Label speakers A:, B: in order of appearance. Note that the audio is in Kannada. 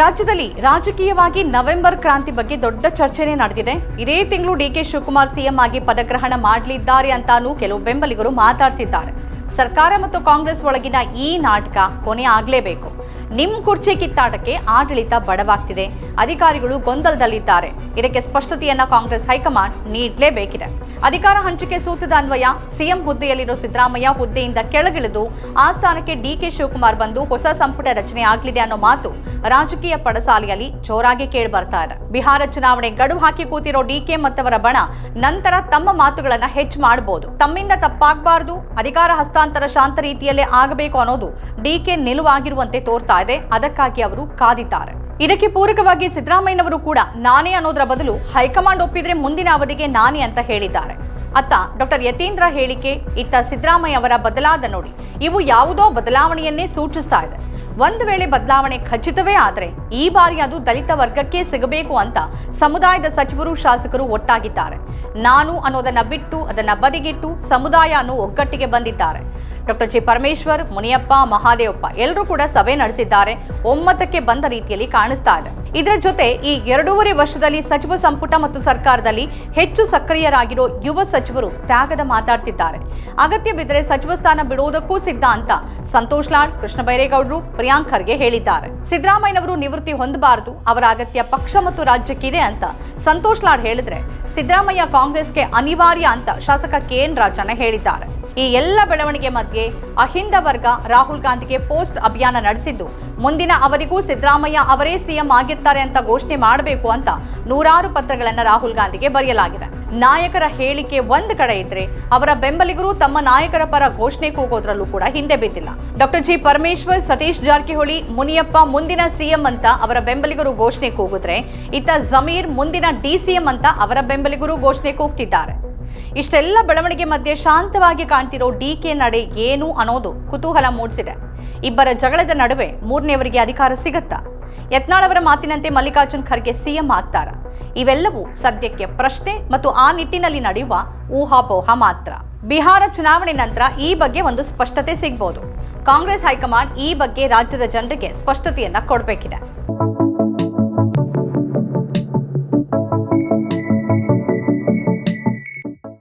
A: ರಾಜ್ಯದಲ್ಲಿ ರಾಜಕೀಯವಾಗಿ ನವೆಂಬರ್ ಕ್ರಾಂತಿ ಬಗ್ಗೆ ದೊಡ್ಡ ಚರ್ಚೆನೇ ನಡೆದಿದೆ. ಇದೇ ತಿಂಗಳು ಡಿ ಕೆ ಶಿವಕುಮಾರ್ ಸಿಎಂ ಆಗಿ ಪದಗ್ರಹಣ ಮಾಡಲಿದ್ದಾರೆ ಅಂತಾನೂ ಕೆಲವು ಬೆಂಬಲಿಗರು ಮಾತಾಡ್ತಿದ್ದಾರೆ. ಸರ್ಕಾರ ಮತ್ತು ಕಾಂಗ್ರೆಸ್ ಒಳಗಿನ ಈ ನಾಟಕ ಕೊನೆ ಆಗಲೇಬೇಕು. ನಿಮ್ ಕುರ್ಚಿ ಕಿತ್ತಾಟಕ್ಕೆ ಆಡಳಿತ ಬಡವಾಗ್ತಿದೆ. ಅಧಿಕಾರಿಗಳು ಗೊಂದಲದಲ್ಲಿದ್ದಾರೆ. ಇದಕ್ಕೆ ಸ್ಪಷ್ಟತೆಯನ್ನ ಕಾಂಗ್ರೆಸ್ ಹೈಕಮಾಂಡ್ ನೀಡಲೇಬೇಕಿದೆ. ಅಧಿಕಾರ ಹಂಚಿಕೆ ಸೂತ್ರದ ಅನ್ವಯ ಸಿಎಂ ಹುದ್ದೆಯಲ್ಲಿರೋ ಸಿದ್ದರಾಮಯ್ಯ ಹುದ್ದೆಯಿಂದ ಕೆಳಗಿಳಿದು ಆ ಸ್ಥಾನಕ್ಕೆ ಡಿಕೆ ಶಿವಕುಮಾರ್ ಬಂದು ಹೊಸ ಸಂಪುಟ ರಚನೆ ಆಗಲಿದೆ ಅನ್ನೋ ಮಾತು ರಾಜಕೀಯ ಪಡಸಾಲೆಯಲ್ಲಿ ಜೋರಾಗಿ ಕೇಳಿ ಬರ್ತಾ ಇದೆ. ಬಿಹಾರ ಚುನಾವಣೆ ಗಡುವು ಹಾಕಿ ಕೂತಿರೋ ಡಿಕೆ ಮತ್ತವರ ಬಣ ನಂತರ ತಮ್ಮ ಮಾತುಗಳನ್ನ ಹೆಚ್ಚು ಮಾಡಬಹುದು ತಮ್ಮಿಂದ ತಪ್ಪಾಗಬಾರದು. ಅಧಿಕಾರ ಹಸ್ತಾಂತರ ಶಾಂತ ರೀತಿಯಲ್ಲೇ ಆಗಬೇಕು ಅನ್ನೋದು ಡಿಕೆ ನಿಲುವಾಗಿರುವಂತೆ ತೋರ್ತಾ ಇದೆ ಅದಕ್ಕಾಗಿ ಅವರು ಕಾದಿದ್ದಾರೆ. ಇದಕ್ಕೆ ಪೂರಕವಾಗಿ ಸಿದ್ದರಾಮಯ್ಯನವರು ಕೂಡ ನಾನೇ ಅನ್ನೋದರ ಬದಲು ಹೈಕಮಾಂಡ್ ಒಪ್ಪಿದ್ರೆ ಮುಂದಿನ ಅವಧಿಗೆ ನಾನೇ ಅಂತ ಹೇಳಿದ್ದಾರೆ. ಅತ್ತ ಡಾಕ್ಟರ್ ಯತೀಂದ್ರ ಹೇಳಿಕೆ, ಇತ್ತ ಸಿದ್ದರಾಮಯ್ಯ ಅವರ ಬದಲಾದ ನೋಡಿ. ಇವು ಯಾವುದೋ ಬದಲಾವಣೆಯನ್ನೇ ಸೂಚಿಸ್ತಾ ಇದೆ. ಒಂದು ವೇಳೆ ಬದಲಾವಣೆ ಖಚಿತವೇ ಆದರೆ ಈ ಬಾರಿ ಅದು ದಲಿತ ವರ್ಗಕ್ಕೆ ಸಿಗಬೇಕು ಅಂತ ಸಮುದಾಯದ ಸಚಿವರು, ಶಾಸಕರು ಒಟ್ಟಾಗಿದ್ದಾರೆ. ನಾನು ಅನ್ನೋದನ್ನ ಬಿಟ್ಟು, ಅದನ್ನ ಬದಿಗಿಟ್ಟು ಸಮುದಾಯ ಅನ್ನೋ ಒಗ್ಗಟ್ಟಿಗೆ ಬಂದಿದ್ದಾರೆ. ಡಾಕ್ಟರ್ ಜಿ ಪರಮೇಶ್ವರ್, ಮುನಿಯಪ್ಪ, ಮಹಾದೇವಪ್ಪ ಎಲ್ಲರೂ ಕೂಡ ಸಭೆ ನಡೆಸಿದ್ದಾರೆ. ಒಮ್ಮತಕ್ಕೆ ಬಂದ ರೀತಿಯಲ್ಲಿ ಕಾಣಿಸ್ತಾ ಇದೆ. ಇದರ ಜೊತೆ ಈ ಎರಡೂವರೆ ವರ್ಷದಲ್ಲಿ ಸಚಿವ ಸಂಪುಟ ಮತ್ತು ಸರ್ಕಾರದಲ್ಲಿ ಹೆಚ್ಚು ಸಕ್ರಿಯರಾಗಿರೋ ಯುವ ಸಚಿವರು ತ್ಯಾಗದ ಮಾತಾಡ್ತಿದ್ದಾರೆ. ಅಗತ್ಯ ಬಿದ್ದರೆ ಸಚಿವ ಸ್ಥಾನ ಬಿಡುವುದಕ್ಕೂ ಸಿದ್ಧ ಅಂತ ಸಂತೋಷ್ ಲಾಡ್, ಕೃಷ್ಣ ಬೈರೇಗೌಡರು, ಪ್ರಿಯಾಂಕ್ ಖರ್ಗೆ ಹೇಳಿದ್ದಾರೆ. ಸಿದ್ದರಾಮಯ್ಯನವರು ನಿವೃತ್ತಿ ಹೊಂದಬಾರದು, ಅವರ ಅಗತ್ಯ ಪಕ್ಷ ಮತ್ತು ರಾಜ್ಯಕ್ಕಿದೆ ಅಂತ ಸಂತೋಷ್ ಲಾಡ್ ಹೇಳಿದ್ರೆ ಸಿದ್ದರಾಮಯ್ಯ ಕಾಂಗ್ರೆಸ್ಗೆ ಅನಿವಾರ್ಯ ಅಂತ ಶಾಸಕ ಕೆ ಎನ್ ರಾಜಣ್ಣ ಹೇಳಿದ್ದಾರೆ. ಈ ಎಲ್ಲ ಬೆಳವಣಿಗೆ ಮಧ್ಯೆ ಅಹಿಂದ ವರ್ಗ ರಾಹುಲ್ ಗಾಂಧಿಗೆ ಪೋಸ್ಟ್ ಅಭಿಯಾನ ನಡೆಸಿದ್ದು. ಮುಂದಿನ ಅವರಿಗೂ ಸಿದ್ದರಾಮಯ್ಯ ಅವರೇ ಸಿಎಂ ಆಗಿರ್ತಾರೆ ಅಂತ ಘೋಷಣೆ ಮಾಡಬೇಕು ಅಂತ ನೂರಾರು ಪತ್ರಗಳನ್ನು ರಾಹುಲ್ ಗಾಂಧಿಗೆ ಬರೆಯಲಾಗಿದೆ. ನಾಯಕರ ಹೇಳಿಕೆ ಒಂದು ಕಡೆ ಇದ್ರೆ ಅವರ ಬೆಂಬಲಿಗರು ತಮ್ಮ ನಾಯಕರ ಪರ ಘೋಷಣೆ ಕೂಗೋದ್ರಲ್ಲೂ ಕೂಡ ಹಿಂದೆ ಬಿದ್ದಿಲ್ಲ. ಡಾಕ್ಟರ್ ಜಿ ಪರಮೇಶ್ವರ್, ಸತೀಶ್ ಜಾರಕಿಹೊಳಿ, ಮುನಿಯಪ್ಪ ಮುಂದಿನ ಸಿಎಂ ಅಂತ ಅವರ ಬೆಂಬಲಿಗರು ಘೋಷಣೆ ಕೂಗಿದ್ರೆ, ಇತ್ತ ಜಮೀರ್ ಮುಂದಿನ ಡಿಸಿಎಂ ಅಂತ ಅವರ ಬೆಂಬಲಿಗರು ಘೋಷಣೆ ಕೂಗ್ತಿದ್ದಾರೆ. ಇಷ್ಟೆಲ್ಲ ಬೆಳವಣಿಗೆ ಮಧ್ಯೆ ಶಾಂತವಾಗಿ ಕಾಣ್ತಿರೋ ಡಿಕೆ ನಡೆ ಏನು ಅನ್ನೋದು ಕುತೂಹಲ ಮೂಡಿಸಿದೆ. ಇಬ್ಬರ ಜಗಳದ ನಡುವೆ ಮೂರನೇವರಿಗೆ ಅಧಿಕಾರ ಸಿಗತ್ತಾ? ಯತ್ನಾಳ್ ಅವರ ಮಾತಿನಂತೆ ಮಲ್ಲಿಕಾರ್ಜುನ್ ಖರ್ಗೆ ಸಿಎಂ ಆಗ್ತಾರ? ಇವೆಲ್ಲವೂ ಸದ್ಯಕ್ಕೆ ಪ್ರಶ್ನೆ ಮತ್ತು ಆ ನಿಟ್ಟಿನಲ್ಲಿ ನಡೆಯುವ ಊಹಾಪೋಹ ಮಾತ್ರ. ಬಿಹಾರ ಚುನಾವಣೆ ನಂತರ ಈ ಬಗ್ಗೆ ಒಂದು ಸ್ಪಷ್ಟತೆ ಸಿಗ್ಬೋದು. ಕಾಂಗ್ರೆಸ್ ಹೈಕಮಾಂಡ್ ಈ ಬಗ್ಗೆ ರಾಜ್ಯದ ಜನರಿಗೆ ಸ್ಪಷ್ಟತೆಯನ್ನ ಕೊಡಬೇಕಿದೆ.